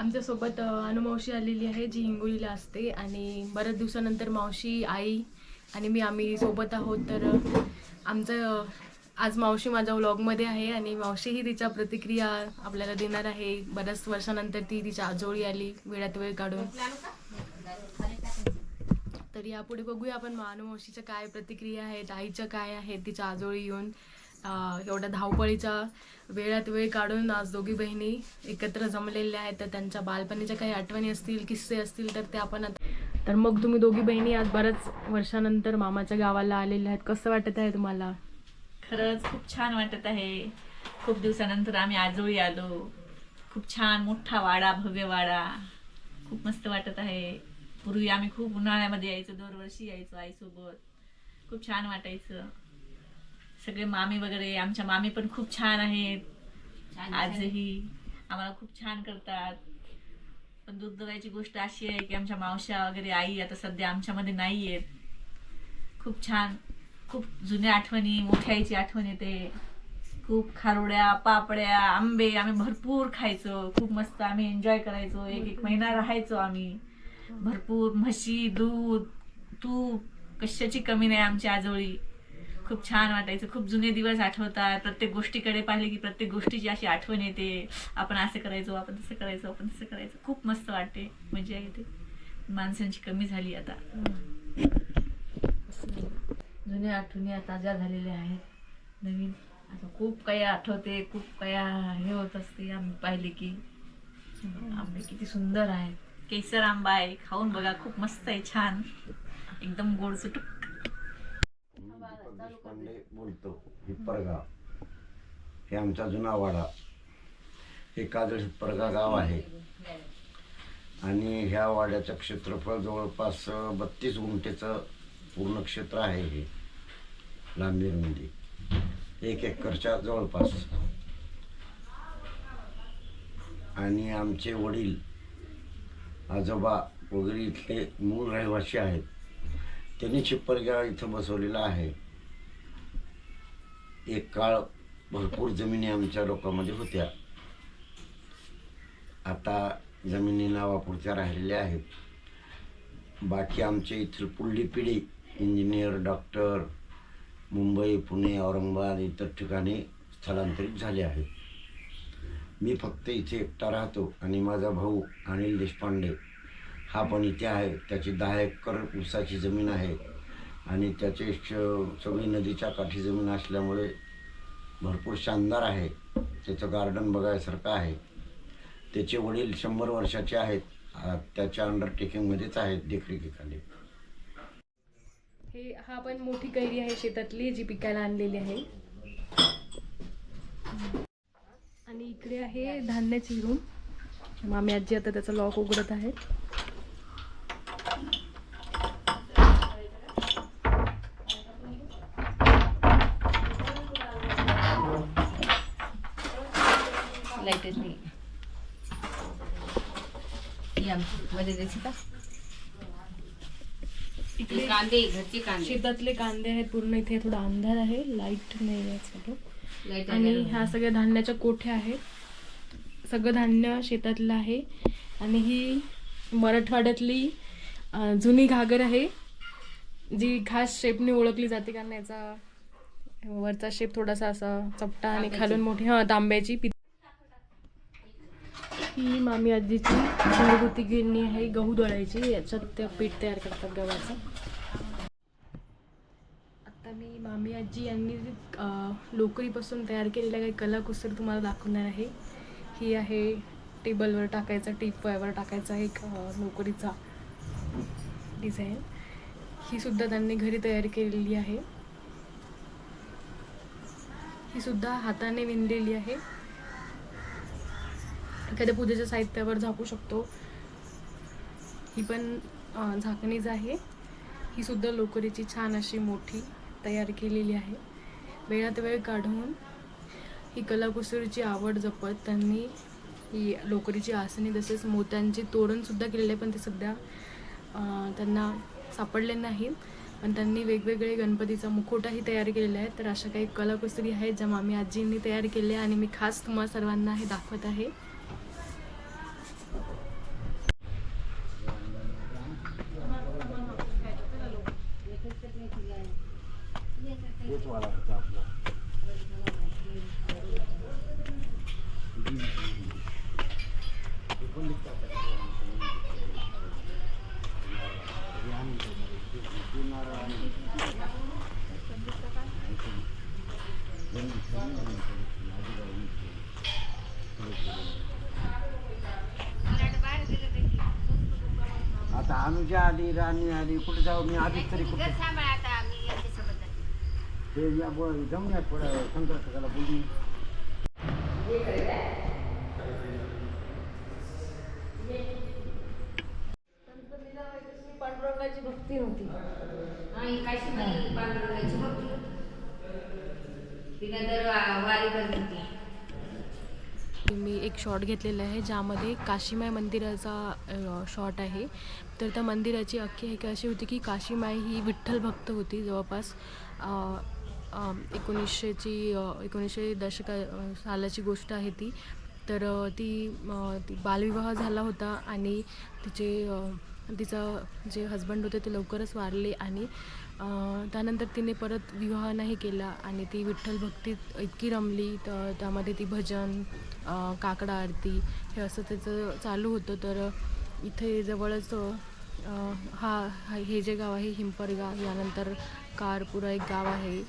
आमच्यासोबत अनुमावशी आलेली आहे जी हिंगोलीला असते. आणि बऱ्याच दिवसानंतर मावशी आई आणि मी आम्ही सोबत आहोत. तर आमचं आज मावशी माझ्या व्लॉगमध्ये आहे आणि मावशीही तिच्या प्रतिक्रिया आपल्याला देणार आहे. बऱ्याच वर्षानंतर ती तिच्या आजोळी आली वेळात वेळ काढून. तर यापुढे बघूया आपण अनुमावशीच्या काय प्रतिक्रिया आहेत आईच्या काय आहेत तिच्या आजोळी येऊन. एवढ्या धावपळीच्या वेळात वेळ काढून आज दोघी बहिणी एकत्र जमलेल्या आहेत तर त्यांच्या बालपणीच्या काही आठवणी असतील किस्से असतील तर ते आपण तर मग तुम्ही दोघी बहिणी आज बऱ्याच वर्षानंतर मामाच्या गावाला आलेल्या आहेत. कसं वाटत आहे तुम्हाला? खरंच खूप छान वाटत आहे. खूप दिवसानंतर आम्ही आजोळी आलो. खूप छान मोठा वाडा भव्य वाडा. खूप मस्त वाटत आहे. पूर्वी आम्ही खूप उन्हाळ्यामध्ये यायचो दरवर्षी यायचो आईसोबत. खूप छान वाटायचं. सगळे मामी वगैरे आमच्या मामी पण खूप छान आहेत. आजही आम्हाला खूप छान करतात. पण दुर्दैवाची गोष्ट अशी आहे की आमच्या मावश्या वगैरे आई आता सध्या आमच्यामध्ये नाही आहेत खूप छान खूप जुन्या आठवणी मोठ्या आईची आठवण येते. खूप खारोड्या पापड्या आंबे आम्ही भरपूर खायचो. खूप मस्त आम्ही एन्जॉय करायचो. एक एक महिना राहायचो आम्ही. भरपूर म्हशी दूध तूप कशाची कमी नाही आमच्या आजोळी. खूप छान वाटायचं. खूप जुने दिवस आठवतात. प्रत्येक गोष्टीकडे पाहिले की प्रत्येक गोष्टीची अशी आठवण येते. आपण असं करायचो आपण तसं करायचो आपण तसं करायचो. खूप मस्त वाटते. मजा येते. माणसांची कमी झाली आता. जुन्या आठवणी ताज्या झालेल्या आहेत. नवीन. आता खूप काही आठवते. खूप काही हे होत असते. आम्ही पाहिले की आंबे किती सुंदर आहेत. केसर आंबा आहे. खाऊन बघा. खूप मस्त आहे. छान. एकदम गोड सुटूक देशपांडे बोलतो हिप्परगाव हे आमचा जुना वाडा. हे काजळ हिप्परगा गाव आहे. आणि ह्या वाड्याचं क्षेत्रफळ जवळपास बत्तीस गुंठेचं पूर्ण क्षेत्र आहे हे लांबीरमध्ये एक एकरच्या जवळपास. आणि आमचे वडील आजोबा वगैरे इथले मूळ रहिवासी आहेत. त्यांनी चिप्परगाव इथं बसवलेला आहे. एक काळ भरपूर जमिनी आमच्या लोकांमध्ये होत्या. आता जमिनी नावापुरत्या राहिलेल्या आहेत. बाकी आमच्या इथली पुढली पिढी इंजिनियर डॉक्टर मुंबई पुणे औरंगाबाद इतर ठिकाणी स्थलांतरित झाले आहेत. मी फक्त इथे एकटा राहतो आणि माझा भाऊ अनिल देशपांडे हा पण इथे आहे. त्याची दहा एकर ऊसाची जमीन आहे. आणि त्याचे सगळी नदीच्या काठी जमीन असल्यामुळे भरपूर शानदार आहे. त्याचं गार्डन बघायसारखं आहे. त्याचे वडील शंभर वर्षाचे आहेत. त्याच्या अंडरटेकिंगमध्येच आहेत देखरेखीखाली. हे हा पण मोठी कैरी आहे शेतातली जी पिकायला आणलेली आहे. आणि इकडे आहे धान्याची रूम. मामी आजी आता त्याचा लॉक उघडत आहे लाईटच नाही मध्ये द्यायची का इकडे कांदे घरचे कांदे. शेतातले कांदे आहेत पूर्ण इथे थोडा अंधार आहे लाइट नाही आहे सगळं लाइट आणि ह्या सगळ्या धान्याच्या कोठ्या आहेत? सगळं धान्य शेतातलं आहे. आणि ही मराठवाड्यातली जुनी घागर आहे जी खास शेपने ओळखली जाते कारण याचा वरचा शेप थोडासा असा चपटा आणि खालून मोठी हा तांब्याची. ही मामी आजीची घरगुती गिरणी आहे गहू दळायची याच्यात ते पीठ तयार करतात गव्हाचं. आता मी मामी आजी यांनी लोकरीपासून तयार केलेल्या काही कलाकुसर तुम्हाला दाखवणार आहे. ही आहे टेबलवर टाकायचा टिपवर टाकायचा एक लोकरीचा डिझाईन ही सुद्धा त्यांनी घरी तयार केलेली आहे. ही सुद्धा हाताने विणलेली आहे. एखाद्या पूजेच्या साहित्यावर झाकू शकतो. ही पण अं, झाकणीच आहे. ही सुद्धा लोकरीची छान अशी मोठी तयार केलेली आहे. वेळात वेळ काढून ही कलाकुसरीची आवड जपत त्यांनी ही लोकरीची आसने तसेच मोत्यांची तोरणसुद्धा केलेले पण ते सध्या त्यांना सापडले नाहीत. पण त्यांनी वेगवेगळे गणपतीचा मुखोटाही तयार केलेला आहे. तर अशा काही कलाकुसरी आहेत ज्या मामी आजींनी तयार केल्या आणि मी खास तुम्हाला सर्वांना हे दाखवत आहे. अनुजा आली राणी आली कुठे जाऊ मी आधीच तरी कुठे? ते या ब- जाऊया थोडं शंकर बोलू पांडुरंगाची भक्ती होती. आणि काशी नाही पांडुरंगाची भक्ती होती. तिने दर वा- वारी करत होती. मी एक शॉट घेतलेला आहे ज्यामध्ये काशीमाई मंदिराचा शॉट आहे. तर त्या मंदिराची आख्यायिका अशी होती की काशीमाई ही विठ्ठल भक्त होती जवळपास एकोणीसशेची एकोणीसशे दशका सालाची गोष्ट आहे ती. तर ती ती बालविवाह झाला होता आणि तिचे तिचं तिचा जे हजबंड होते ते लवकरच वारले आणि त्यानंतर तिने परत विवाह नाही केला आणि ती विठ्ठल भक्तीत इतकी रमली तर त्यामध्ये ती भजन काकडा आरती हे असं त्याचं चालू होतं. तर इथे जवळच हा हे जे गाव आहे हिंपरगाव यानंतर कारपुरा एक गाव आहे.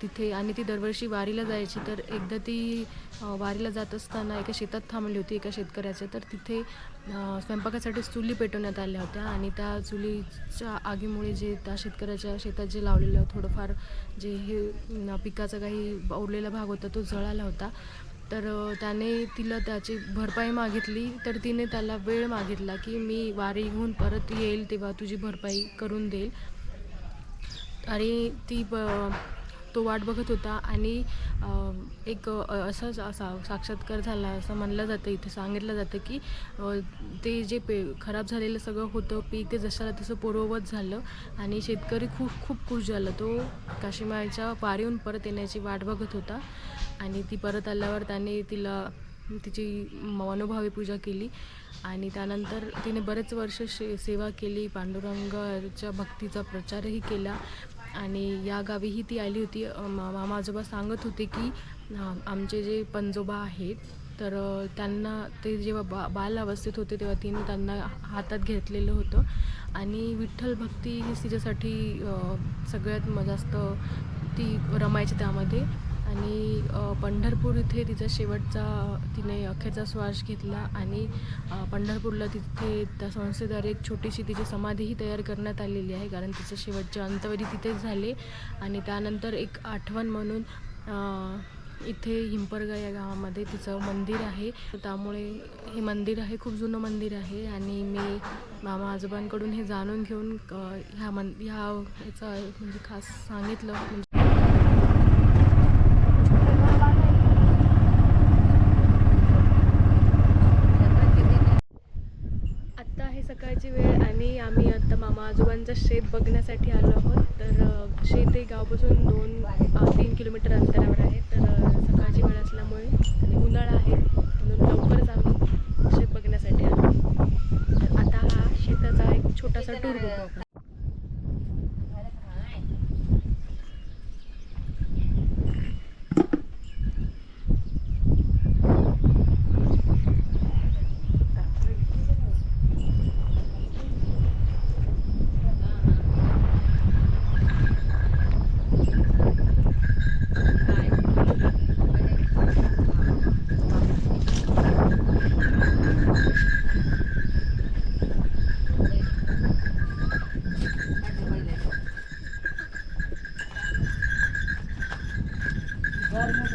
तिथे आणि ती दरवर्षी वारीला जायची. तर एकदा ती वारीला जात असताना एका शेतात थांबली होती एका शेतकऱ्याच्या. तर तिथे स्वयंपाकासाठी चुली पेटवण्यात आल्या होत्या आणि त्या चुलीच्या आगीमुळे जे त्या शेतकऱ्याच्या शेतात जे लावलेलं थोडंफार जे हे पिकाचा काही उरलेला भाग होता तो जळाला होता. तर त्याने तिला त्याची भरपाई मागितली. तर तिने त्याला वेळ मागितला की मी वारी घेऊन परत येईल तेव्हा तुझी भरपाई करून देईल. आणि ती ब तो वाट बघत होता आणि एक अ, असाच असा साक्षात्कार झाला असं म्हणलं जातं इथे सांगितलं जातं की ते जे पे खराब झालेलं सगळं होतं पीक ते जशाला तसं पूर्ववत झालं आणि शेतकरी खूप खूप खुश झाला. तो काशीमाईच्या पारीहून परत येण्याची वाट बघत होता आणि ती परत आल्यावर त्याने तिला तिची मनोभावी पूजा केली आणि त्यानंतर तिने बरेच वर्ष शे सेवा केली पांडुरंगाच्या भक्तीचा प्रचारही केला. आणि या गावीही ती आली होती. मामा आजोबा सांगत होते की आमचे जे पंजोबा आहेत तर त्यांना ते जेव्हा बा बाल अवस्थेत होते तेव्हा तिने त्यांना हातात घेतलेलं होतं. आणि विठ्ठल भक्ती ही तिच्यासाठी सगळ्यात जास्त ती रमायची त्यामध्ये. आणि पंढरपूर इथे तिचा शेवटचा तिने अखेरचा श्वास घेतला आणि पंढरपूरला तिथे त्या संस्थेद्वारे एक छोटीशी तिची समाधीही तयार करण्यात आलेली आहे. कारण तिचे शेवटचे अंतवरी तिथेच झाले आणि त्यानंतर एक आठवण म्हणून इथे हिंपरगा या गावामध्ये तिचं मंदिर आहे. त्यामुळे हे मंदिर आहे खूप जुनं मंदिर आहे आणि मी मामा आजोबांकडून हे जाणून घेऊन ह्या मन ह्या याचा म्हणजे खास सांगितलं. म्हणजे आत्ता आहे सकाळची वेळ आणि आम्ही आत्ता आमचं शेत बघण्यासाठी आलो आहोत. तर शेत हे गावापासून दोन तीन किलोमीटर अंतरावर आहे. तर सकाळची वेळ असल्यामुळे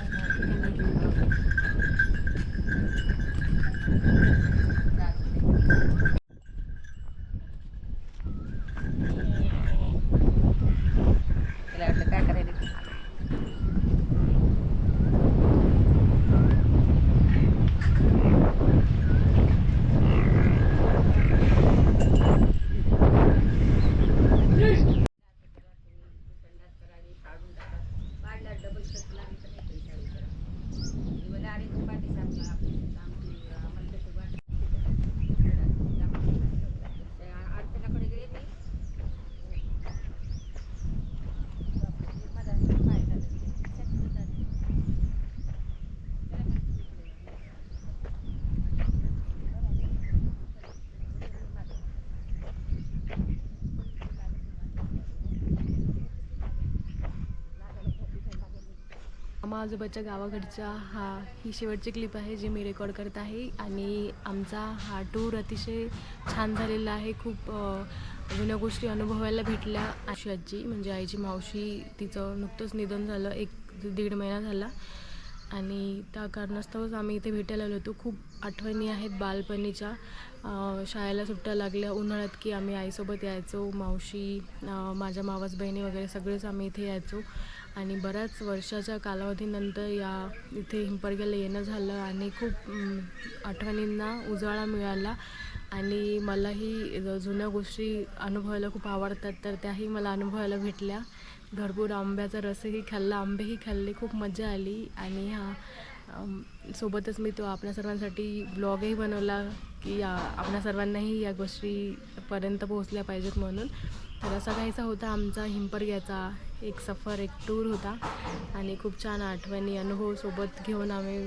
Thank you. आम्हा आजोबाच्या गावाकडच्या हा ही शेवटची क्लिप आहे जी मी रेकॉर्ड करत आहे. आणि आमचा हा टूर अतिशय छान झालेला आहे. खूप जुन्या गोष्टी अनुभवायला भेटल्या. आशी आजी म्हणजे आईची मावशी तिचं नुकतंच निधन झालं. एक दीड महिना झाला. आणि त्या कारणास्तवच आम्ही इथे भेटायला आलो. होतो खूप आठवणी आहेत बालपणीच्या. शाळेला सुट्ट्या लागल्या उन्हाळ्यात की आम्ही आईसोबत यायचो मावशी माझ्या मावास बहिणी वगैरे सगळेच आम्ही इथे यायचो. आणि बऱ्याच वर्षाच्या कालावधीनंतर या इथे हिंपरग्याला येणं झालं आणि खूप आठवणींना उजाळा मिळाला. आणि मलाही जुन्या गोष्टी अनुभवायला खूप आवडतात तर त्याही मला अनुभवायला भेटल्या. भरपूर आंब्याचा रसही खाल्ला. आंबेही खाल्ले. खूप मजा आली. आणि हा सोबतच मी तो आपल्या सर्वांसाठी ब्लॉगही बनवला की या आपल्या सर्वांनाही या गोष्टीपर्यंत पोहोचल्या पाहिजेत म्हणून. तर असा काहीसा होता आमचा हिंपरग्याचा एक सफर एक टूर होता. आणि खूप छान आठवणी अनुभव सोबत घेऊन आम्ही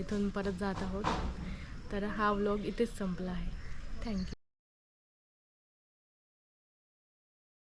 इथून परत जात आहोत. तर हा व्लॉग इथेच संपला आहे. थँक्यू